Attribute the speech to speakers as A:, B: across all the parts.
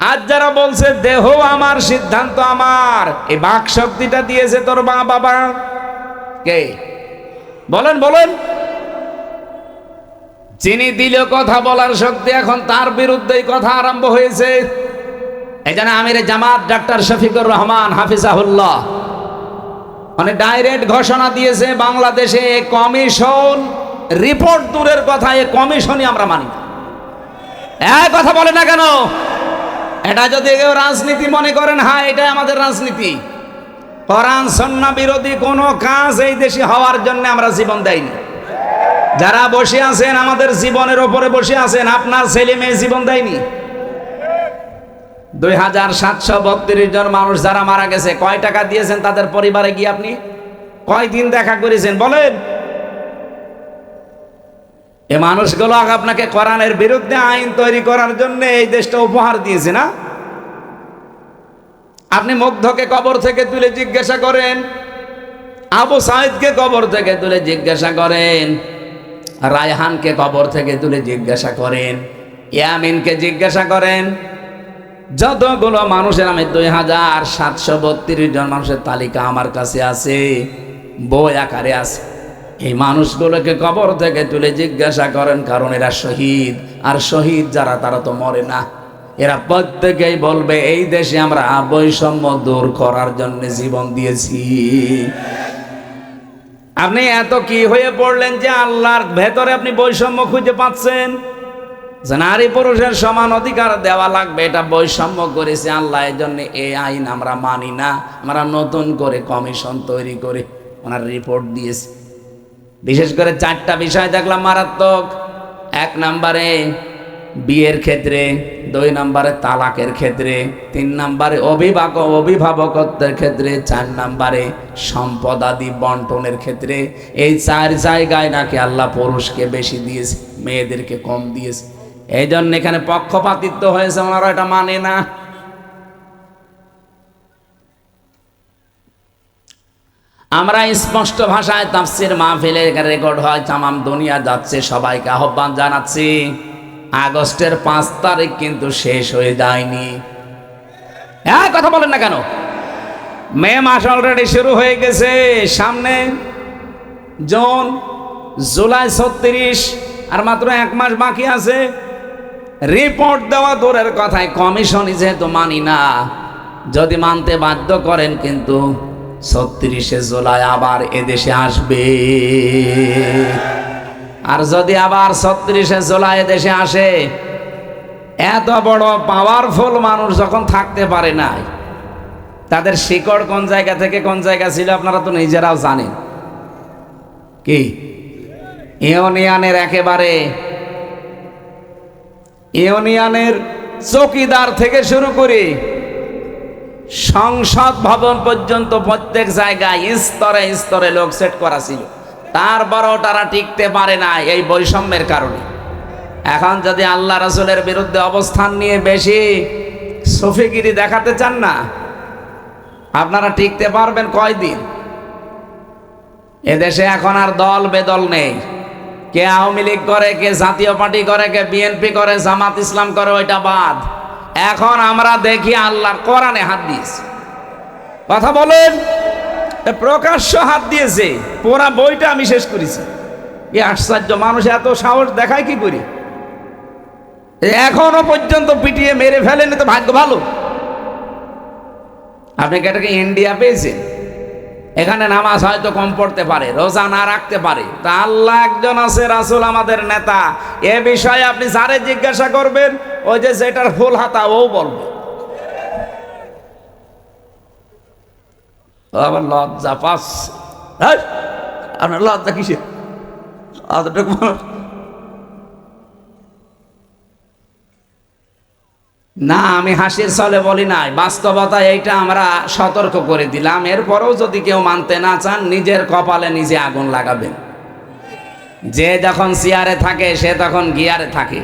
A: আজ যারা বলছে, দেহ আমার, সিদ্ধান্ত আমার। এই বাক শক্তিটা দিয়েছে তোর মা বাবা। কে? বলেন বলেন। যিনি দিল কথা বলার শক্তি এখন তার বিরুদ্ধেই কথা আরম্ভ হয়েছে। এই জন্য আমির জামাত ডাক্তার শফিকুর রহমান, হাফিজাহুল্লাহ। মানে ডাইরেক্ট ঘোষণা দিয়েছে, বাংলাদেশে কমিশন, রিপোর্ট দূরের কথা, এ কমিশনই আমরা মানি। এক কথা বলে না কেন? এটা যদি কেউ রাজনীতি মনে করেন হ্যাঁ এটাই আমাদের রাজনীতি। কোরআন, সন্না বিরোধী কোনো কাজ এই দেশে হওয়ার জন্য আমরা জীবন দেয়নি যারা বসে আছেন, আমাদের জীবনের ওপরে বসে আছেন, আপনার ছেলে মেয়ে জীবন দেয়নি। দুই হাজার সাতশো বত্রিশ জন মানুষ যারা মারা গেছে, কয় টাকা দিয়েছেন তাদের পরিবারে গিয়ে আপনি? কয় দিন দেখা করেছেন? বলেন। এ মানুষগুলো আপনাকে কোরআনের বিরুদ্ধে আইন তৈরি করার জন্য এই দেশটা উপহার দিয়েছে না? আপনি মুগ্ধকে কবর থেকে তুলে জিজ্ঞাসা করেন, আবু সাইদকে কবর থেকে তুলে জিজ্ঞাসা করেন, রায়হানকে কবর থেকে তুলে জিজ্ঞাসা করেন, ইয়ামিনকে জিজ্ঞাসা করেন, যতগুলো মানুষের আমি দুই হাজার সাতশো বত্রিশ জন মানুষের তালিকা আমার কাছে আছে, বই আকারে আছে। এই মানুষগুলোকে কবর থেকে তুলে জিজ্ঞাসা করেন, কারণ এরা শহীদ। আর শহীদ যারা, তারা তো মরে না। এরা প্রত্যেকেই বলবে, এই দেশে আমরা বৈষম্য দূর করার জন্য জীবন দিয়েছি। আপনি এত কি হয়ে পড়লেন যে আল্লাহর ভেতরে আপনি বৈষম্য খুঁজে পাচ্ছেন? যে নারী পুরুষের সমান অধিকার দেওয়া লাগবে, এটা বৈষম্য করেছে আল্লাহ এই জন্য এই আইন আমরা মানি না। আমরা নতুন করে কমিশন তৈরি করে ওনার রিপোর্ট দিয়েছে। বিশেষ করে চারটা বিষয় দেখলাম মারাত্মক। এক নম্বরে বিয়ের ক্ষেত্রে, দুই নম্বরে তালাকের ক্ষেত্রে, তিন নম্বরে অভিভাবক অভিভাবকত্বের ক্ষেত্রে, চার নম্বরে সম্পদাদি বন্টনের ক্ষেত্রে। এই চার জায়গায় নাকি আল্লাহ পুরুষকে বেশি দিয়েছে, মেয়েদেরকে কম দিয়েছে। এই জন্য এখানে পক্ষপাতিত্ব হয়েছে, ওনারা এটা মানে না। আমরা স্পষ্ট ভাষায় তাফসির মাহফিলে রেকর্ড হয়, তামাম দুনিয়া যাচ্ছে, সবাইকে আহ্বান জানাচ্ছি। আগস্টের পাঁচ তারিখ কিন্তু শেষ হয়ে যায়নি। হ্যাঁ কথা বলেন না কেন? মে মাস অলরেডি শুরু হয়ে গেছে। সামনে জুন, জুলাই ছত্রিশ, আর মাত্র এক মাস বাকি আছে। রিপোর্ট দেওয়া দূরের কথায় কমিশনই যেহেতু মানি না, যদি মানতে বাধ্য করেন কিন্তু ছত্রিশে জুলাই আবার এদেশে আসবে। আর যদি আবার ছত্রিশে জুলাই এদেশে আসে, এত বড় পাওয়ারফুল মানুষ যখন থাকতে পারে নাই, তাদের শিকড় কোন জায়গা থেকে কোন জায়গা ছিল আপনারা তো নিজেরাও জানেন। কি? ইউনিয়নের একেবারে ইউনিয়নের চৌকিদার থেকে শুরু করে সংসদ ভবন পর্যন্ত প্রত্যেক জায়গায় স্তরে স্তরে লোক সেট করা ছিল। তারপরও তারা টিকতে পারে না এই বৈষম্যের কারণে। এখন যদি আল্লাহ রসুলের বিরুদ্ধে অবস্থান নিয়ে বেশি সফিগিরি দেখাতে চান না, আপনারা টিকতে পারবেন কয়দিন? এদেশে এখন আর দল বেদল নেই। কে আওয়ামী লীগ করে, কে জাতীয় পার্টি করে, কে বিএনপি করে, জামাত ইসলাম করে, ওইটা বাদ। এখন আমরা দেখি আল্লাহর কোরআনে হাত দিয়েছে। কথা বলেন প্রকাশ্য হাত দিয়েছে, পুরা বইটা আমি শেষ করেছি। এই আশ্চর্য মানুষ, এত সাহস দেখায় কি করি? এখনও পর্যন্ত পিটিয়ে মেরে ফেলেনি তো ভাগ্য ভালো। আপনি কি এটাকে ইন্ডিয়া পেয়েছেন? এখানে নামাজ হয়তো কম পড়তে পারে, রোজা না রাখতে পারে। তা আল্লাহ একজন আছে, রাসুল আমাদের নেতা। এ বিষয়ে আপনি যারে জিজ্ঞাসা করবেন, ওই যে সেটার ফুল হাতা, ও বলবে। লজ্জা পাস আপনার লজ্জা কিসে অতটুকু না, আমি হাসির ছলে বলি নাই। বাস্তবতা এইটা আমরা সতর্ক করে দিলাম। এরপরেও যদি কেউ মানতে না চান, নিজের কপালে নিজে আগুন লাগাবেন। যে যখন চেয়ারে থাকে, সে তখন গিয়ারে থাকে।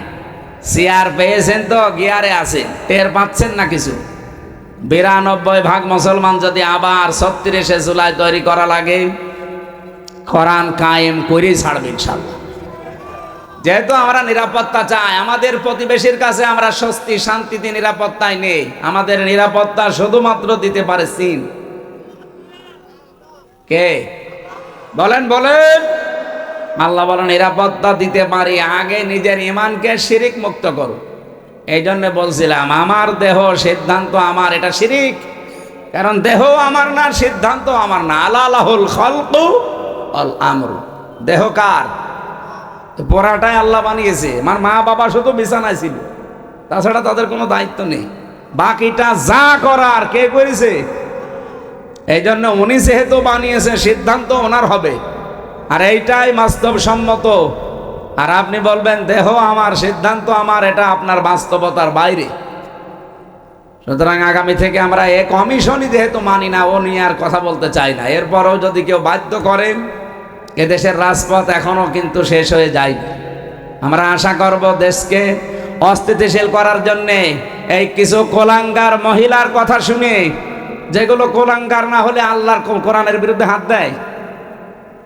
A: চেয়ার পেয়েছেন তো, গিয়ারে আছে। টের পাচ্ছেন না কিছু? বিরানব্বই ভাগ মুসলমান যদি আবার ছত্রিশে জুলাই তৈরি করা লাগে, কোরআন কায়েম করেই ছাড়বে ইনশাল্লাহ। যেহেতু আমরা নিরাপত্তা চাই, আমাদের প্রতিবেশীর কাছে আমরা স্বস্তি, শান্তিতে নিরাপত্তায় নেই। আমাদের নিরাপত্তা শুধুমাত্র দিতে পারে চীন। কে? বলেন বলেন। আল্লাহ বলে, নিরাপত্তা দিতে পারি, আগে নিজের ইমানকে শিরিক মুক্ত করো এই জন্য বলছিলাম, আমার দেহ সিদ্ধান্ত আমার, এটা শিরিক। কারণ দেহ আমার না, সিদ্ধান্ত আমার না। আলাহুল খলকু অল আমরু। দেহ কার? পড়াটাই আল্লাহ বানিয়েছে। আমার মা বাবা শুধু বিছানায় ছিল। তাছাড়া তাদের কোনো দায়িত্ব নেই। বাকিটা যা করার কে করেছে? এই জন্য উনি যেহেতু বানিয়েছে, সিদ্ধান্ত ওনার হবে। আর এইটাই বাস্তবসম্মত। আর আপনি বলবেন, দেহ আমার, সিদ্ধান্ত আমার, এটা আপনার বাস্তবতার বাইরে। সুতরাং আগামী থেকে আমরা এ কমিশনই যেহেতু মানি না, ও নিয়ে আর কথা বলতে চাই না। এরপরও যদি কেউ বাধ্য করেন এদেশের রাজপথ এখনও কিন্তু শেষ হয়ে যায় আমরা আশা করব দেশকে অস্থিতিশীল করার জন্যে এই কিছু কোলাঙ্গার মহিলার কথা শুনে, যেগুলো কোলাঙ্গার না হলে আল্লাহর কোরআনের বিরুদ্ধে হাত দেয়।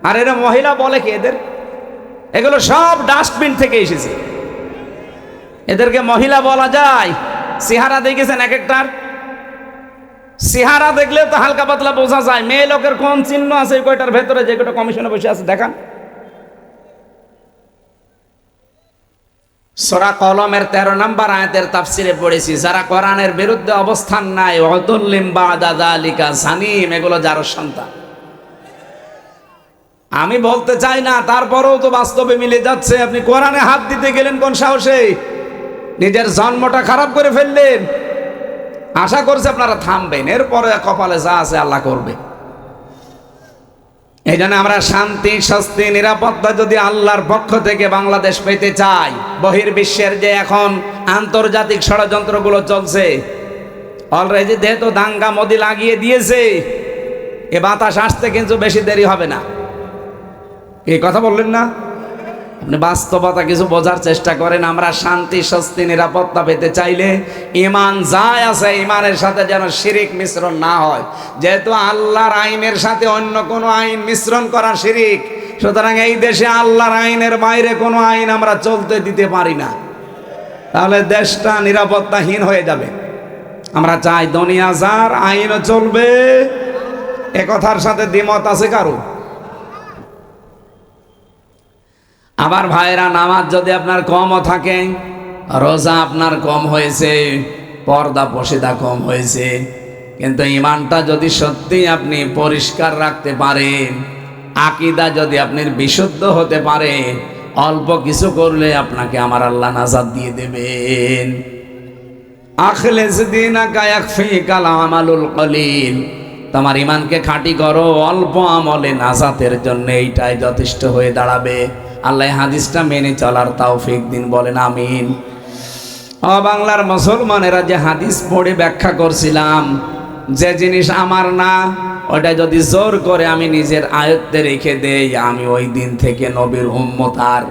A: আর এরা মহিলা বলে কি এদের? এগুলো সব ডাস্টবিন থেকে এসেছে। এদেরকে মহিলা বলা যায়। চেহারা দেখেছেন এক একটার? চেহারা দেখলেও তো হালকা পাতলা বোঝা যায়। মেয়ে লোকের কোন চিহ্ন আছে এই কয়টার ভেতরে? যে কয়টা কমিশনে বসে আছে, দেখান। সোরা কলমের তেরো নম্বর আয়াতের তাফসিরে পড়েছি, যারা কোরআনের বিরুদ্ধে অবস্থান নাই অতুল্লিম বা দাদা আলিকা সানিম, এগুলো যার সন্তান। আমি বলতে চাই না, তারপরেও তো বাস্তবে মিলে যাচ্ছে। আপনি কোরআনে হাত দিতে গেলেন কোন সাহসে? নিজের জন্মটা খারাপ করে ফেললেন। আশা করছে আপনারা থামবেন। এরপরে কপালে যা আছে আল্লাহ করবে। এই জন্য আমরা শান্তি, স্বস্তি, নিরাপত্তা যদি আল্লাহর পক্ষ থেকে বাংলাদেশ পেতে চাই, বহির্বিশ্বের যে এখন আন্তর্জাতিক ষড়যন্ত্রগুলো চলছে অলরেডি যেহেতু দাঙ্গা মোদি লাগিয়ে দিয়েছে, এ বাতাস আসতে কিন্তু বেশি দেরি হবে না। এই কথা বললেন না? আপনি বাস্তবতা কিছু বোঝার চেষ্টা করেন, আমরা শান্তি, স্বস্তি, নিরাপত্তা পেতে চাইলে ইমান যায় আছে ইমানের সাথে যেন শিরিক মিশ্রণ না হয়। যেহেতু আল্লাহর আইনের সাথে অন্য কোনো আইন মিশ্রণ করা শিরিক, সুতরাং এই দেশে আল্লাহর আইনের বাইরে কোনো আইন আমরা চলতে দিতে পারি না। তাহলে দেশটা নিরাপত্তাহীন হয়ে যাবে। আমরা চাই দুনিয়া যার আইনও চলবে এ কথার সাথে দ্বিমত আছে কারও? আবার ভাইরা, নামাজ যদি আপনার কমও থাকে, রোজা আপনার কম হয়েছে, পর্দা পশিদা কম হয়েছে। কিন্তু ইমানটা যদি সত্যি আপনি পরিষ্কার রাখতে পারেন, আকিদা যদি আপনি বিশুদ্ধ হতে পারে অল্প কিছু করলে আপনাকে আমার আল্লাহ নাজাদ দিয়ে দেবেন। আখলেস আমালুল কলিল। তোমার ইমানকে খাঁটি করো, অল্প আমলে নাজাতের জন্য এইটাই যথেষ্ট হয়ে দাঁড়াবে। আল্লাহ হাদিসটা মেনে চলার তৌফিক দিন, বলেন আমিন। বাংলার মুসলমানেরা যে হাদিস পড়ে ব্যাখ্যা করছিলাম, যে জিনিস আমার না, ওটা যদি জোর করে আমি নিজের আয়ত্তে রেখে দেই, আমি ওই দিন থেকে নবীর উম্মত আর।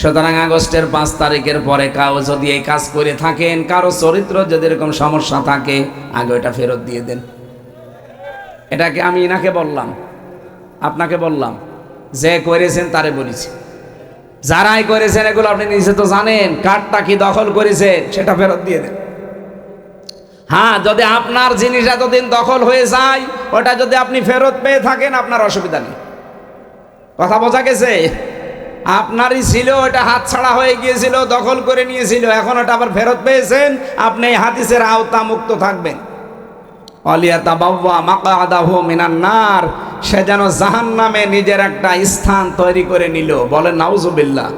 A: সুতরাং আগস্টের পাঁচ তারিখের পরে কাউ যদি এই কাজ করে থাকেন, কারও চরিত্র যদি এরকম সমস্যা থাকে, আগে ওটা ফেরত দিয়ে দেন। এটাকে আমি ইনাকে বললাম, আপনাকে বললাম। যে করেছেন তারে বলেছি। যারাই করেছেন এগুলো আপনি নিজে তো জানেন, কার্ডটা কি দখল করেছেন সেটা ফেরত দিয়ে দেন। হ্যাঁ যদি আপনার জিনিস এতদিন দখল হয়ে যায়, ওটা যদি আপনি ফেরত পেয়ে থাকেন, আপনার অসুবিধা নেই। কথা বোঝা গেছে? আপনারই ছিল, ওটা হাত ছাড়া হয়ে গিয়েছিল, দখল করে নিয়েছিল, এখন ওটা আবার ফেরত পেয়েছেন, আপনি এই হাদিসের আওতা মুক্ত থাকবেন। নার, সে যেন জাহান নামে নিজের একটা স্থান তৈরি করে নিল। বলেন, নাউজুবিল্লাহ,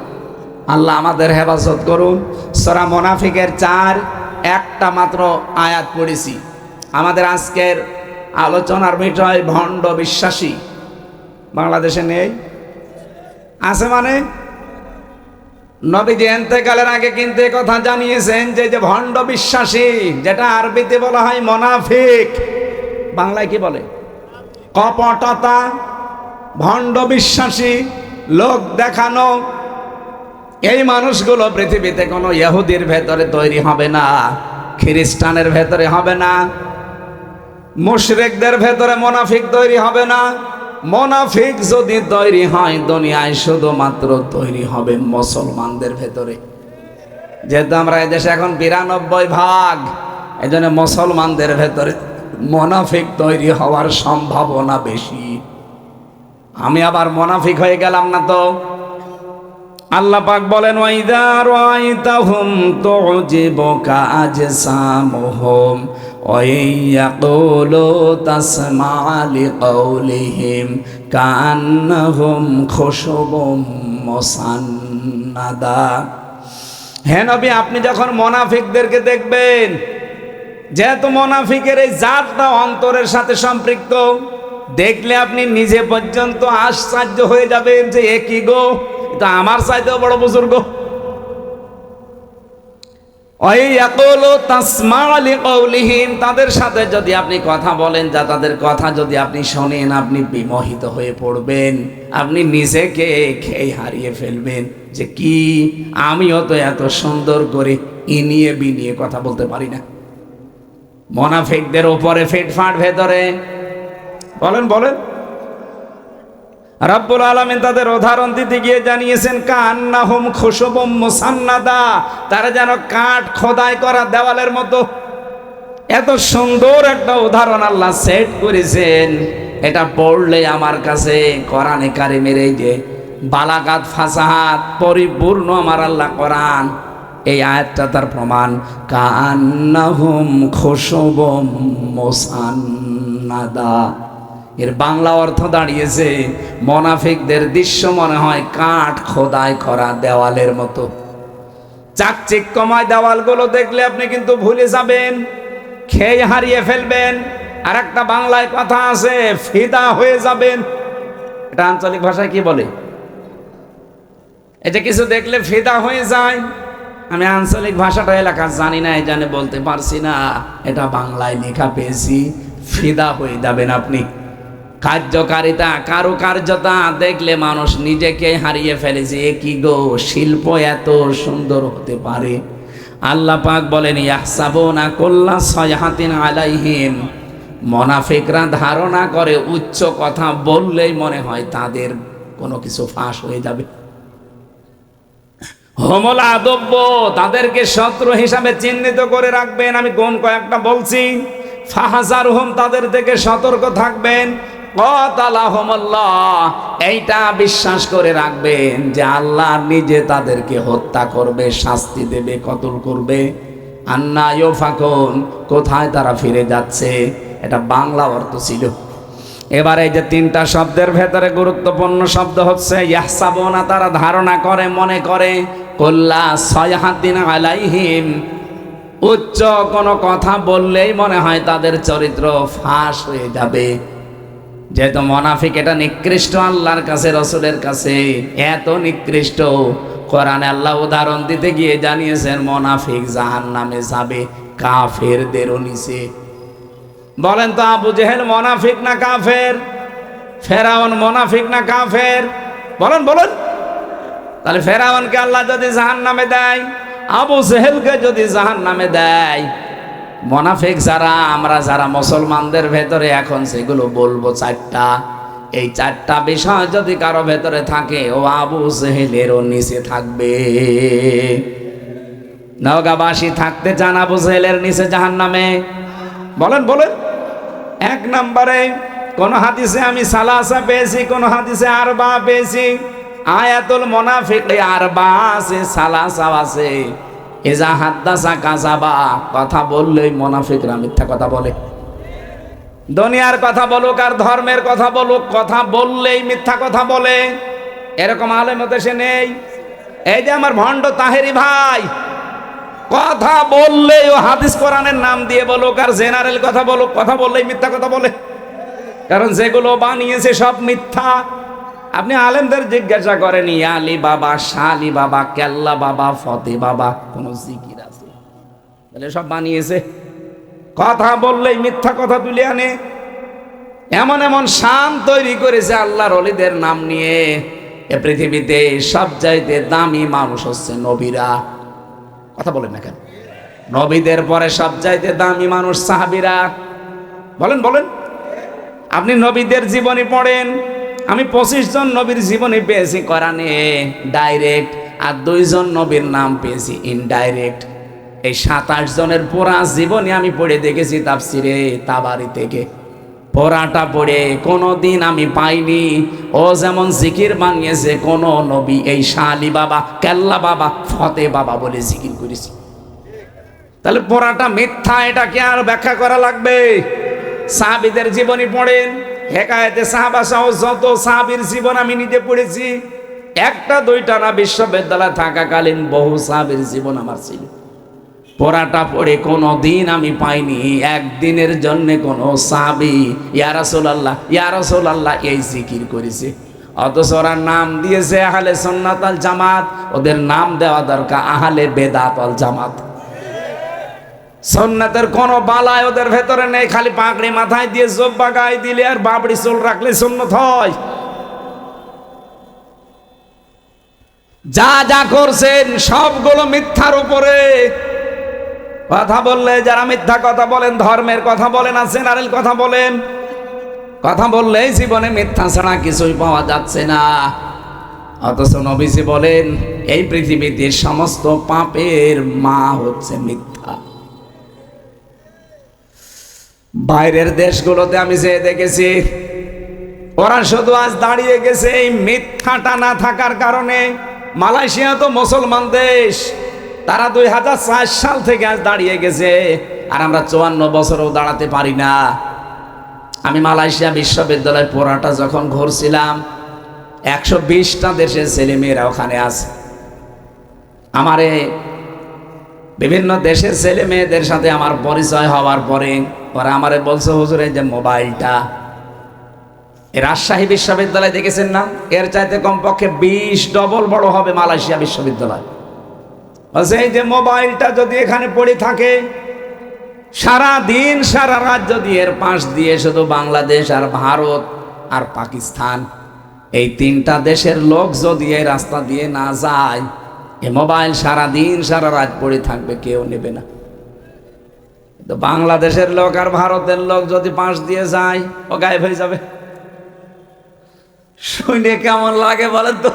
A: আল্লাহ আমাদের হেফাজত করুন। সরা মোনাফিকের চার, একটা মাত্র আয়াত পড়েছি। আমাদের আজকের আলোচনার বিষয় ভণ্ড বিশ্বাসী। বাংলাদেশে নেই? আছে মানে? নবীজি এন্তেকালের আগে কিন্তু কথা জানিয়েছেন যে যে ভণ্ড বিশ্বাসী, যেটা আরবিতে বলা হয় মনাফিক, বাংলায় কি বলে? কপটতা, ভণ্ড বিশ্বাসী, লোক দেখানো, এই মানুষগুলো পৃথিবীতে কোনো ইহুদির ভেতরে তৈরি হবে না, খ্রিস্টানের ভেতরে হবে না, মুশরেকদের ভেতরে মোনাফিক তৈরি হবে না। মোনাফিক যদি তৈরি হয়, দুনিয়ায় শুধুমাত্র তৈরি হবে মুসলমানদের ভেতরে। যেহেতু আমরা এদেশে এখন বিরানব্বই ভাগ এই জন্য মুসলমানদের ভেতরে মোনাফিক তৈরি হওয়ার সম্ভাবনা বেশি। আমি আবার মোনাফিক হয়ে গেলাম না তো? আল্লাহ পাক বলেন, ওয়াইদা রাআইতাহুম তুজিবুকা আজসামুহুম। ওয়া ইয়াকুলু তাসমা লিকাউলিহিম কান্নাহুম খুশুবুম মুসান্নাদা হ্যাঁ নবী, আপনি যখন মোনাফিকদেরকে দেখবেন, যেহেতু মোনাফিকের এই জাতটা অন্তরের সাথে সম্পৃক্ত, দেখলে আপনি নিজে পর্যন্ত আশ্চর্য হয়ে যাবেন যে এ কি গো? এটা আমার চাইতেও বড় বুজুর্গ। তাদের সাথে যদি আপনি কথা বলেন, যা তাদের কথা যদি আপনি শোনেন, আপনি বিমোহিত হয়ে পড়বেন। আপনি নিজেকে খেয়ে হারিয়ে ফেলবেন। যে কি? আমিও তো এত সুন্দর করে ইনিয়ে বিনিয়ে কথা বলতে পারি না। মনাফেকদের ওপরে ফিটফাট ভেতরে। বলেন বলেন। রাব্বুল আলামিন তাদের উদাহরণ দিতে গিয়ে জানিয়েছেন, কান্নাহুম খুশুবুম মুসান্নাদা তারা যেন কাঠ খোদাই করা দেওয়ালের মতো। এত সুন্দর একটা উদাহরণ আল্লাহ সেট করেছেন। এটা পড়লে আমার কাছে কোরআনে কারিমের এই যে বালাকাত ফাসাহাত পরিপূর্ণ আমার আল্লাহ কোরআন, এই আয়াতটা তার প্রমাণ। কান্নাহুম খুশুবুম মুসান্নাদা। এর বাংলা অর্থ দাঁড়িয়েছে, মনাফিকদের দৃশ্য মনে হয় কাঠ খোদাই করা দেওয়ালের মতো। চাকচিক্যময় দেওয়ালগুলো দেখলে আপনি কিন্তু ভুলে যাবেন, খেয়ে হারিয়ে ফেলবেন আর একটা বাংলায় কথা আছে, ফিদা হয়ে যাবেন। এটা আঞ্চলিক ভাষায় কি বলে? এটা কিছু দেখলে ফিদা হয়ে যায়। আমি আঞ্চলিক ভাষাটা এলাকা জানি না, এই জানে বলতে পারছি না। এটা বাংলায় লেখা পেয়েছি, ফিদা হয়ে যাবেন আপনি। কার্যকারিতা, কারুকার্যতা দেখলে মানুষ নিজেকে হারিয়ে ফেলেছে। এ কি গো? শিল্প এত সুন্দর হতে পারে। আল্লাহ পাক বলেন, ইয়াহসাবুনা কুল্লা সয়হাতিন আলাইহিম। মনাফিকরা ধারণা করে, উচ্চ কথা বললেই মনে হয় তাদের কোনো কিছু ফাঁস হয়ে যাবে। হোমল আদব্য, তাদেরকে শত্রু হিসাবে চিহ্নিত করে রাখবেন। আমি কোন কয়েকটা বলছি। ফাহাজার হোম তাদের থেকে সতর্ক থাকবেন। এইটা বিশ্বাস করে রাখবেন যে আল্লাহ নিজে তাদেরকে হত্যা করবে, শাস্তি দেবে, কতল করবে। আন্না ফাকুন কোথায় তারা ফিরে যাচ্ছে? এটা বাংলা অর্থ ছিল। এবার এই যে তিনটা শব্দের ভেতরে গুরুত্বপূর্ণ শব্দ হচ্ছে, ইয়াহসাবনা, তারা ধারণা করে, মনে করে, কল্লা সয়হাদ্দিন আলাইহিম। উচ্চ কোনো কথা বললেই মনে হয় তাদের চরিত্র ফাঁস হয়ে যাবে। যেহেতু মনাফিক, এটা নিকৃষ্ট আল্লাহর কাছে, রসুলের কাছে। এত নিকৃষ্ট। কোরআনে আল্লাহ উদাহরণ দিতে গিয়ে জানিয়েছেন, মনাফিক জাহান নামে যাবে, কাফেরদেরও নিচে। বলেন তো, আবু জেহেল মনাফিক না কাফের? ফেরাউন মনাফিক না কাফের? বলেন, বলুন। তাহলে ফেরাউনকে আল্লাহ যদি জাহান নামে দেয়, আবু জেহেলকে যদি জাহান নামে দেয় মনাফিক যারা, আমরা যারা মুসলমানদের ভেতরে এখন সেগুলো বলব চারটা। এই চারটা বিষয় যদি কারও ভেতরে থাকে, ও আবু জেহেলেরও নিচে থাকবে। নওগাবাসী থাকতে চান আবু জেহেলের নিচে জাহান নামে বলেন বলেন। এক নম্বরে, কোন হাদিসে আমি সালাসা পেয়েছি, কোন হাদিসে আরবা পেয়েছি। আয়াতুল মোনাফিক, আরবা আছে সালাসা আছে। এজা হাদ্দাসা কাজাবা কথা বললেই মোনাফিকরা মিথ্যা কথা বলে। দুনিয়ার কথা বলুক আর ধর্মের কথা বলুক, কথা বললেই মিথ্যা কথা বলে। এরকম আলেমত সে নেই। এই যে আমার ভণ্ড তাহেরি ভাই, কথা বললেই ও হাদিস কোরআনের নাম দিয়ে বলুক আর জেনারেল কথা বলুক, কথা বললেই মিথ্যা কথা বলে। কারণ যেগুলো বানিয়েছে সব মিথ্যা। আপনি আলেমদের জিজ্ঞাসা করেন ইয়ালি বাবা শালি বাবা, কেল্লা বাবা, ফতে বাবা, কোন জিকির আছে? তাহলে সব বানিয়েছে। কথা বললেই মিথ্যা কথা তুলে আনে। এমন এমন শান তৈরি করেছে আল্লাহর অলিদের নাম নিয়ে। এ পৃথিবীতে সব চাইতে দামি মানুষ হচ্ছে নবীরা। কথা বলেন না কেন? নবীদের পরে সব চাইতে দামি মানুষ সাহাবিরা। বলেন বলেন। আপনি নবীদের জীবনী পড়েন আমি পঁচিশ জন নবীর জীবনী পেয়েছি কোরআনে ডাইরেক্ট আর দুইজন নবীর নাম পেয়েছি ইনডাইরেক্ট এই সাতাশ জনের পুরা জীবনী আমি পড়ে দেখেছি তাফসিরে তাবারি থেকে। পড়াটা পড়ে কোনো দিন আমি পাইনি। ও যেমন জিকির বানিয়েছে কোনো নবী, এই শালি বাবা, কেল্লা বাবা, ফতে বাবা বলে জিকির করেছে। তাহলে পড়াটা মিথ্যা, এটাকে আর ব্যাখ্যা করা লাগবে? সাহাবিদের জীবনী পড়েন। হেকায়েতে সাহাবা সহ যত সাহাবির জীবন আমি নিজে পড়েছি, একটা, দুইটা না বিশ্ববিদ্যালয় থাকাকালীন বহু সাহাবির জীবন আমার ছিল। পড়াটা পড়ে কোনো দিন আমি পাইনি, একদিনের জন্য কোনো সাবি ইয়ারসোল আল্লাহ ইয়ারসোল আল্লাহ এই জিকির করেছে। অথচ ওরা নাম দিয়েছে আহলে সন্ন্যাতাল জামাত, ওদের নাম দেওয়া দরকার আহলে বেদাত আল জামাত। সন্ন্যাতের কোনো বালায় ওদের ভেতরে নেই, খালি পাকড়ি মাথায় দিয়ে জব্বা গায়ে দিলে আর বাবড়ি চুল রাখলে সন্ন্যত হয়। যা যা করছেন, সবগুলো মিথ্যার উপরে। কথা বললে, যারা মিথ্যা কথা বলেন, ধর্মের কথা বলেন, আর সেনারেল কথা বলেন, কথা বললেই জীবনে মিথ্যা ছাড়া কিছুই পাওয়া যাচ্ছে না। অথচ নবীজি বলেন, এই পৃথিবীতে সমস্ত পাপের মা হচ্ছে মিথ্যা। বাইরের দেশগুলোতে আমি যে দেখেছি, ওরা শুধু আজ দাঁড়িয়ে গেছে এই মিথ্যাটা না থাকার কারণে। মালয়েশিয়া তো মুসলমান দেশ, তারা দুই হাজার চার সাল থেকে আজ দাঁড়িয়ে গেছে, আর আমরা চুয়ান্ন বছরও দাঁড়াতে পারি না। আমি মালয়েশিয়া বিশ্ববিদ্যালয় পড়াটা যখন ঘুরছিলাম, একশো বিশটা দেশের ছেলে মেয়েরা ওখানে আছে। আমারে বিভিন্ন দেশের ছেলে মেয়েদের সাথে আমার পরিচয় হওয়ার পরে ওরা আমারে বলছে, হুজুর, এই যে মোবাইলটা রাজশাহী বিশ্ববিদ্যালয় দেখেছেন না? এর চাইতে কমপক্ষে বিশ ডবল বড় হবে মালয়েশিয়া বিশ্ববিদ্যালয়। বলছে, এই যে মোবাইলটা যদি এখানে পড়ে থাকে সারা দিন সারা রাত যদি এর পাশ দিয়ে শুধু বাংলাদেশ আর ভারত আর পাকিস্তান, এই তিনটা দেশের লোক যদি এই রাস্তা দিয়ে না যায়, এ মোবাইল সারা দিন সারা রাত পড়ে থাকবে, কেউ নেবে না। তো বাংলাদেশের লোক আর ভারতের লোক যদি পাশ দিয়ে যায়, ও গায়েব হয়ে যাবে। শুনে কেমন লাগে বলেন তো?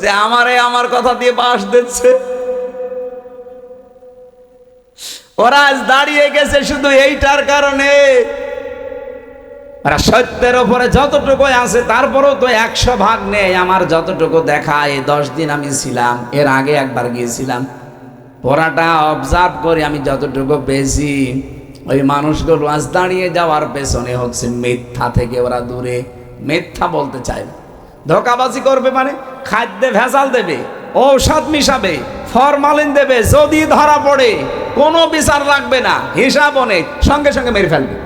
A: যে আমারে আমার কথা দিয়ে পাশ দিচ্ছে। ওরা আজ দাঁড়িয়ে গেছে শুধু এইটার কারণে। সত্যের ওপরে যতটুকু আছে, তারপরেও তো একশো ভাগ নেই। আমার যতটুকু দেখা এই দশ দিন আমি ছিলাম, এর আগে একবার গিয়েছিলাম। পড়াটা অবজার্ভ করে, আমি যতটুকু পেয়েছি। ওই মানুষগুলো আজ দাঁড়িয়ে যাওয়ার পেছনে হচ্ছে মিথ্যা থেকে ওরা দূরে। মিথ্যা বলতে চায় ধোকাবাজি করবে মানে খাদ্যে ভেজাল দেবে, ঔষধ মিশাবে, ফরমালিন দেবে, যদি ধরা পড়ে, কোনো বিচার লাগবে না, হিসাব অনেক সঙ্গে সঙ্গে মেরে ফেলবে।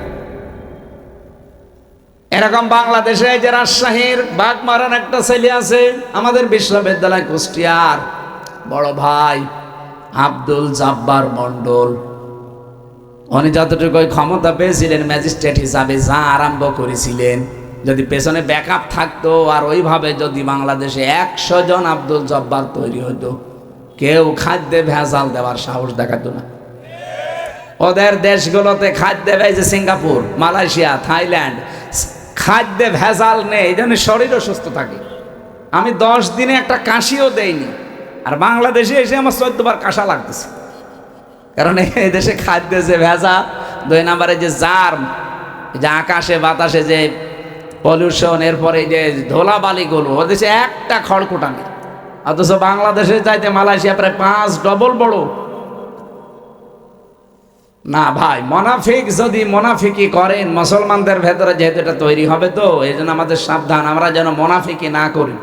A: এরকম বাংলাদেশে যে রাজশাহীর বাগমারান একটা ছেলে আছে, আমাদের বিশ্ববিদ্যালয় কুষ্টিয়ার, বড় ভাই। আব্দুল জাব্বার মন্ডল উনি যতটুকু ক্ষমতা পেয়েছিলেন ম্যাজিস্ট্রেট হিসাবে যা আরম্ভ করেছিলেন, যদি পেছনে ব্যাকআপ থাকতো, আর ওইভাবে যদি বাংলাদেশে একশো জন আব্দুল জব্বার তৈরি হতো, কেউ খাদ্যে ভেজাল দেওয়ার সাহস দেখাতো না। ওদের দেশগুলোতে খাদ্যে ভেজে সিঙ্গাপুর, মালয়েশিয়া, থাইল্যান্ড, খাদ্যে ভেজাল নেই, এই জন্য শরীরও সুস্থ থাকে। আমি দশ দিনে একটা কাশিও দেইনি। আর বাংলাদেশে এসে আমার চোদ্দবার কাঁসা লাগতেছে। কারণ এই দেশে খাদ্যে যে ভেজা দুই নম্বরে যে জার্ম যে আকাশে, বাতাসে যে পলিউশন এরপরে যে ধোলাবালিগুলো ও দেশে একটা খড়কুটা নেই। অথচ বাংলাদেশে চাইতে মালয়েশিয়া প্রায় পাঁচ ডবল বড়। না ভাই, মোনাফিক যদি মোনাফিকি করেন, মুসলমানদের ভেতরে যেহেতু এটা তৈরি হবে তো, এই জন্য আমাদের সাবধান, আমরা যেন মোনাফিকি না করি।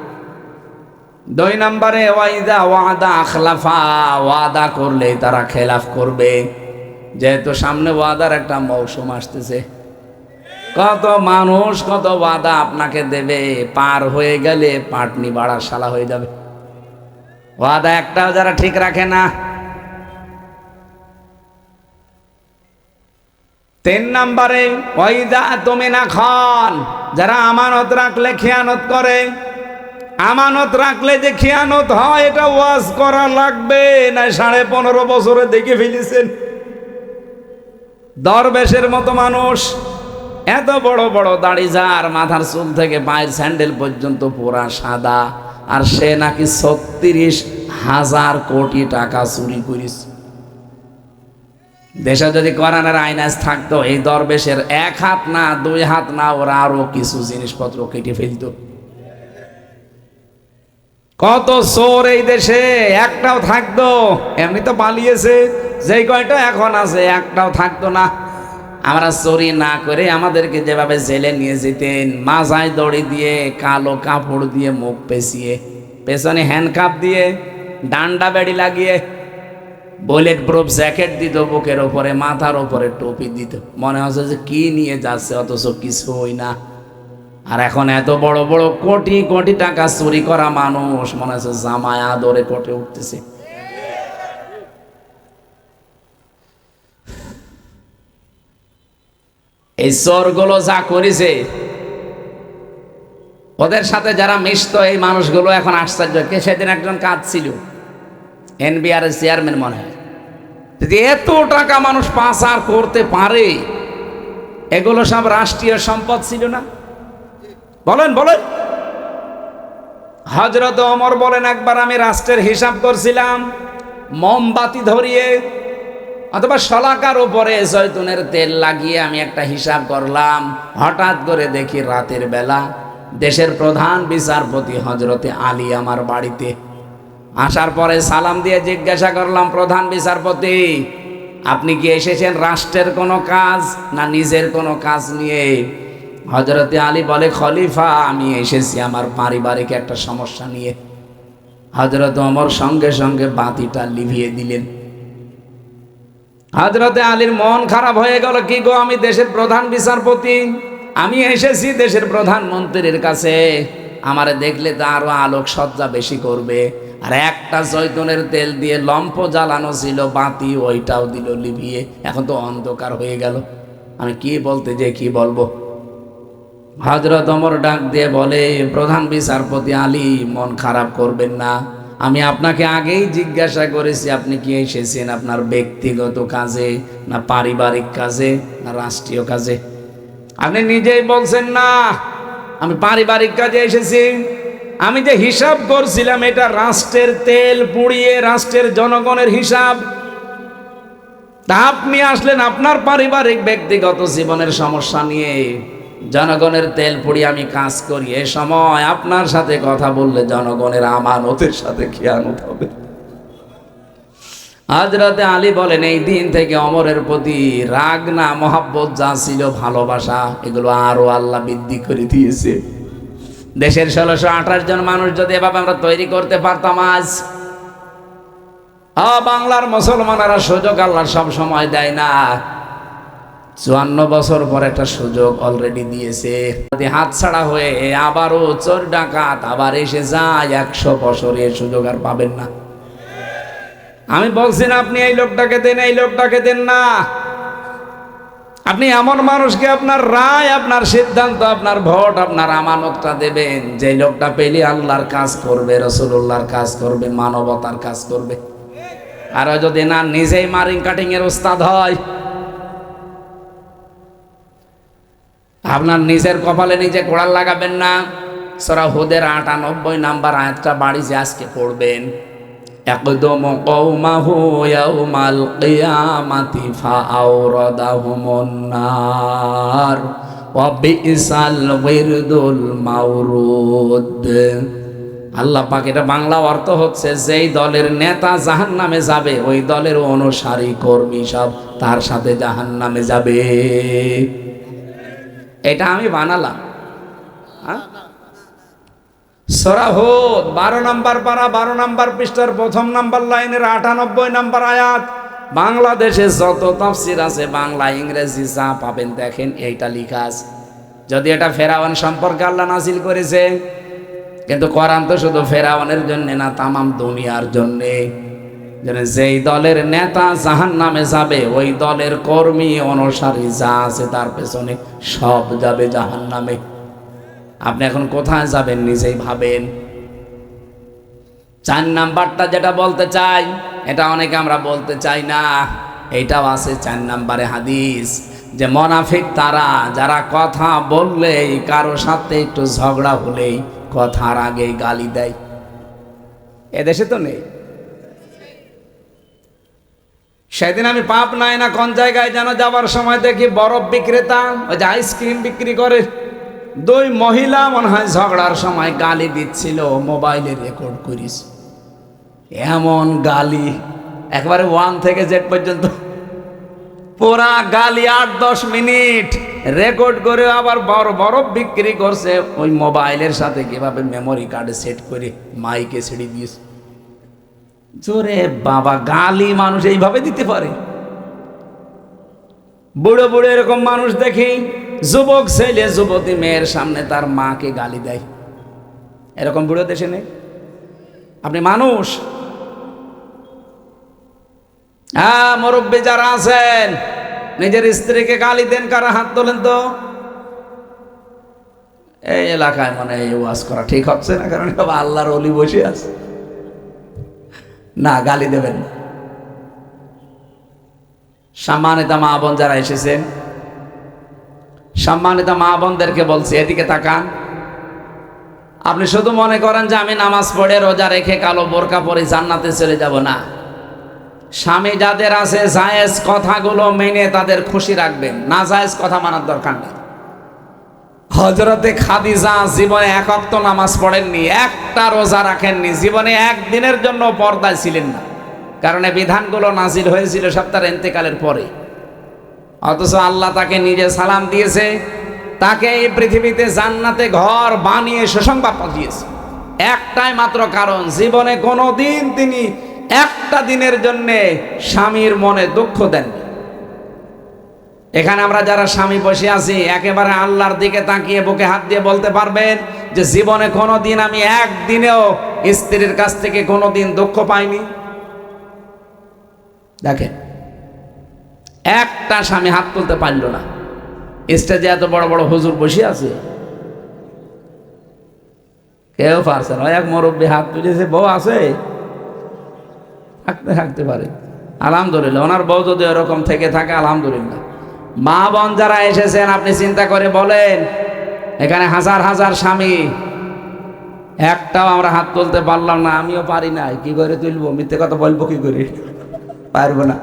A: দুই নম্বরে, ওয়াইদা ওয়াদা আখলাফা, ওয়াদা করলে তারা খেলাফ করবে। যেহেতু সামনে ওয়াদার একটা মৌসুম আসতেছে। কত মানুষ কত ওয়াদা আপনাকে দেবে, পার হয়ে গেলে পাটনি বাড়ার শালা হয়ে যাবে। ওয়াদা একটাও যারা ঠিক রাখে না। তিন নম্বরে ওইদা তুমি না খান, যারা আমানত রাখলে খেয়ানত করে। আমানত রাখলে যে খেয়ানত হয়, এটা ওয়াজ করা লাগবে। না সাড়ে পনেরো বছরে দেখে ফেলেছেন। দরবেশের মতো মানুষ, এত বড় বড় দাড়ি যার মাথার চুল থেকে পায়ের স্যান্ডেল পর্যন্ত পুরা সাদা, আর সে নাকি ছত্রিশ হাজার কোটি টাকা চুরি করিস দেশে যদি কোরআনের আইনাজ থাকতো, এই দরবেশের এক হাত না, দুই হাত না, ওরা আরও কিছু জিনিসপত্র কেটে ফেলতো। কত চোর এই দেশে? একটাও থাকতো। এমনি তো পালিয়েছে। যেই কয়টা এখন আছে, একটাও থাকতো না। আমরা চুরি না করে আমাদেরকে যেভাবে জেলে নিয়ে যেতেন, মাজায় দড়ি দিয়ে, কালো কাপড় দিয়ে মুখ পেঁচিয়ে, পেছনে হ্যান্ডকাপ দিয়ে, ডান্ডা বেড়ি লাগিয়ে বুলেট প্রুফ জ্যাকেট দিত বুকের ওপরে মাথার ওপরে টুপি দিত। মনে হচ্ছে যে কি নিয়ে যাচ্ছে, অথচ কিছু কিছুই না। আর এখন এত বড় বড়, কোটি কোটি টাকা চুরি করা মানুষ, মনে হচ্ছে জামায় আদরে কোটে উঠতেছে। এই চোরগুলো যা করেছে, ওদের সাথে যারা মিশত, এই মানুষগুলো এখন আশ্চর্য। কে সেদিন একজন কাজ ছিল এনবিআর চেয়ারম্যান মনে হয়। যদি এত টাকা মানুষ পাচার করতে পারে, এগুলো সব রাষ্ট্রীয় সম্পদ ছিল না? বলেন বলেন। হজরত অমর বলেন, একবার আমি রাষ্ট্রের হিসাব করছিলাম, মোমবাতি ধরিয়ে অথবা শলাকার উপরে জৈতুনের তেল লাগিয়ে আমি একটা হিসাব করলাম। হঠাৎ করে দেখি রাতের বেলা দেশের প্রধান বিচারপতি হজরতে আলী আমার বাড়িতে। আসার পরে সালাম দিয়ে জিজ্ঞাসা করলাম, প্রধান বিচারপতি, আপনি কি এসেছেন রাষ্ট্রের কোনো কাজ না নিজের কোনো কাজ নিয়ে? হজরতে আলী বলে, খলিফা, আমি এসেছি আমার পারিবারিক একটা সমস্যা নিয়ে। হজরত অমর সঙ্গে সঙ্গে বাতিটা লিভিয়ে দিলেন। হজরতে আলীর মন খারাপ হয়ে গেল, কি গো, আমি দেশের প্রধান বিচারপতি। আমি এসেছি দেশের প্রধানমন্ত্রীর কাছে। আমারে দেখলে তো আরও আলোক সজ্জা বেশি করবে। আর একটা জৈতনের তেল দিয়ে লম্ফ জ্বালানো ছিল, বাতি ওইটাও দিল লিভিয়ে। এখন তো অন্ধকার হয়ে গেল। আমি কি বলতে যে কি বলব? হজরত অমর ডাক দিয়ে বলে, প্রধান বিচারপতি আলী, মন খারাপ করবেন না। আমি আপনাকে আগেই জিজ্ঞাসা করেছি, আপনি কি এসেছেন আপনার ব্যক্তিগত কাজে, না পারিবারিক কাজে, না রাষ্ট্রীয় কাজে? আপনি নিজেই বলছেন, না, আমি পারিবারিক কাজে এসেছি। আমি যে হিসাব করছিলাম, এটা রাষ্ট্রের তেল পুড়িয়ে রাষ্ট্রের জনগণের হিসাব। তা আপনি আসলেন আপনার পারিবারিক ব্যক্তিগত জীবনের সমস্যা নিয়ে। জনগণের তেল পুড়িয়ে আমি কাজ করি। এ সময় আপনার সাথে কথা বললে জনগণের আমানতের সাথে খেয়ানত হবে। হাজরাতে আলী বলেন, এই দিন থেকে অমরের প্রতি রাগ না, মহাব্বত যা ছিল ভালোবাসা, এগুলো আরও আল্লাহ বৃদ্ধি করে দিয়েছে। দেশের ষোলোশো আঠাশ জন মানুষ যদি এভাবে আমরা তৈরি করতে পারতাম আজ বাংলার মুসলমানেরা সুযোগ আল্লাহ সব সময় দেয় না। চুয়ান্ন বছর পর একটা সুযোগ অলরেডি দিয়েছে। হাত ছাড়া হয়ে আবারও চোর ডাকাত আবার এসে যায়, একশো বছরে সুযোগ আর পাবেন না। আমি বলছি না, আপনি এই লোকটাকে দেন, এই লোকটাকে দেন না। আপনি এমন মানুষকে আপনার রায়, আপনার সিদ্ধান্ত, আপনার ভোট, আপনার আমানতটা দেবেন। যে লোকটা পেলে আল্লাহর কাজ করবে রসুল্লাহর কাজ করবে, মানবতার কাজ করবে। আর যদি না, নিজেই মারিং কাটিং এর উস্তাদ হয়। আপনার নিজের কপালে নিজে কোড়াল লাগাবেন না। সরা হুদের আটানব্বই নাম্বার আয়াতটা বাড়ি যে আজকে পড়বেন। একদম কৌমাহু ইয়াউমাল কিয়ামাতি ফাআওরাদাহুমুন নার ওয়া বিসাল ওয়িরদুল মাওরুদ আল্লাহ পাক এটা বাংলা অর্থ হচ্ছে যেই দলের নেতা জাহান নামে যাবে, ওই দলের অনুসারী কর্মী সব তার সাথে জাহান নামে যাবে। এটা আমি বানালাম। হ্যাঁ? সরাহদ বারো নাম্বার পারা, বারো নাম্বার পৃষ্ঠার প্রথম নাম্বার লাইনের আটানব্বই নাম্বার আয়াত। বাংলাদেশে যত তাফসির আছে, বাংলা, ইংরেজি যা পাবেন দেখেন, এইটা লিখা আছে। যদি এটা ফেরাওয়ান সম্পর্কে আল্লাহ নাজিল করেছে, কিন্তু করান তো শুধু ফেরাওয়ানের জন্যে না, তামাম দুনিয়ার জন্যে। যেই দলের নেতা জাহান নামে যাবে, ওই দলের কর্মী অনুসারী যা আছে তার পেছনে সব যাবে জাহান নামে আপনি এখন কোথায় যাবেন নিজেই ভাবেন। চার নাম্বারটা যেটা বলতে চাই, এটা অনেকে আমরা বলতে চাই না এইটাও আছে চার নাম্বারে হাদিস। যে মনাফিক তারা, যারা কথা বললেই কারও সাথে একটু ঝগড়া হলেই কথার আগে গালি দেয়। এদেশে তো নেই। সেদিন আমি পাপ নাই না, কোন জায়গায় যেন যাবার সময় দেখি বরফ বিক্রেতা, ওই যে আইসক্রিম বিক্রি করে। দুই মহিলা মনে হয় ঝগড়ার সময় গালি দিচ্ছিল মোবাইলে রেকর্ড করিস। এমন গালি, একবারে ওয়ান থেকে জেড পর্যন্ত। পুরা গালি আট, দশ মিনিট রেকর্ড করে আবার বড় বরফ বিক্রি করছে, ওই মোবাইলের সাথে কীভাবে মেমোরি কার্ডে সেট করে মাইকে ছেড়ে দিয়েছে। জোরে বাবা, গালি মানুষ এইভাবে দিতে পারে। বুড়ো বুড়ো এরকম মানুষ দেখি, যুবক ছেলে, যুবতী মেয়ের সামনে তার মাকে গালি দেয়। এরকম বুড়ো দেশে নেই? আপনি মানুষ? হ্যাঁ মুরব্বী যারা আছেন, নিজের স্ত্রীকে গালি দেন, কারা হাত তোলেন তো? এই এলাকায় মানে ওয়াজ করা ঠিক হচ্ছে না, কারণ আল্লাহর অলি বসে আছে। না, গালি দেবেন। না সম্মানিত মা বোন যারা এসেছেন, সম্মানিত মা বোনদেরকে বলছি, এদিকে তাকান। আপনি শুধু মনে করেন যে আমি নামাজ পড়ে রোজা রেখে কালো বোরকা পরে জান্নাতে চলে যাব, না। স্বামী যাদের আছে, জায়েজ কথাগুলো মেনে তাদের খুশি রাখবেন। না, জায়েজ কথা মানার দরকার নেই। হজরতে খাদিজা জীবনে এক অক্ত নামাজ পড়েননি, একটা রোজা রাখেননি। জীবনে একদিনের জন্য পর্দায় ছিলেন না। কারণ এই বিধানগুলো নাজিল হয়েছিল সপ্তাহের এন্তেকালের পরে। অথচ আল্লাহ তাকে নিজে সালাম দিয়েছে, তাকে এই পৃথিবীতে জান্নাতে ঘর বানিয়ে সুসংবাদ পাঠিয়েছে। একটাই মাত্র কারণ, জীবনে কোনো দিন তিনি একটা দিনের জন্যে স্বামীর মনে দুঃখ দেননি। এখানে আমরা যারা স্বামী বসে আছি, একেবারে আল্লাহর দিকে তাকিয়ে বুকে হাত দিয়ে বলতে পারবেন যে জীবনে কোনো দিন আমি একদিনেও স্ত্রীর কাছ থেকে কোনো দিন দুঃখ পাইনি। দেখেন, একটা স্বামী হাত তুলতে পারল না। স্টেজে এত বড় বড় হুজুর বসে আছে। কেউ পারছে না। এক মুরব্বী হাত তুলেছে, বউ আছে। থাকতে থাকতে পারে। আলহামদুলিল্লাহ, ওনার বউ যদি ওরকম থেকে থাকে, আলহামদুলিল্লাহ। মা বোন যারা এসেছেন, আপনি চিন্তা করে বলেন, এখানে হাজার হাজার স্বামী। একটাও আমরা হাত তুলতে পারলাম না, আমিও পারি না কি করে তুলবো? মিথ্যে কথা বলব কি করে? পারব না।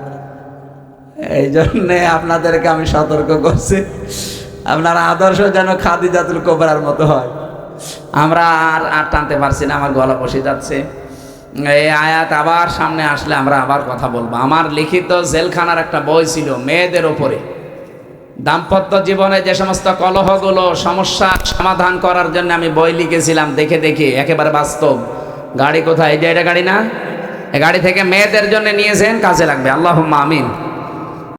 A: এই জন্যে আপনাদেরকে আমি সতর্ক করছি। আপনার আদর্শ যেন খাদি জাতুল কোবরার মতো হয়। আমরা আর আর টানতে পারছি না, আমার গলা বসে যাচ্ছে। এই আয়াত আবার সামনে আসলে আমরা আবার কথা বলব। আমার লিখিত জেলখানার একটা বই ছিল, মেয়েদের ওপরে। দাম্পত্য জীবনে যে সমস্ত কলহগুলো, সমস্যা সমাধান করার জন্য আমি বই লিখেছিলাম, দেখে দেখে, একেবারে বাস্তব। গাড়ি কোথায়? এই যে এটা গাড়ি না? এ গাড়ি থেকে মেয়েদের জন্য নিয়েছেন, কাজে লাগবে। আল্লাহ আমিন।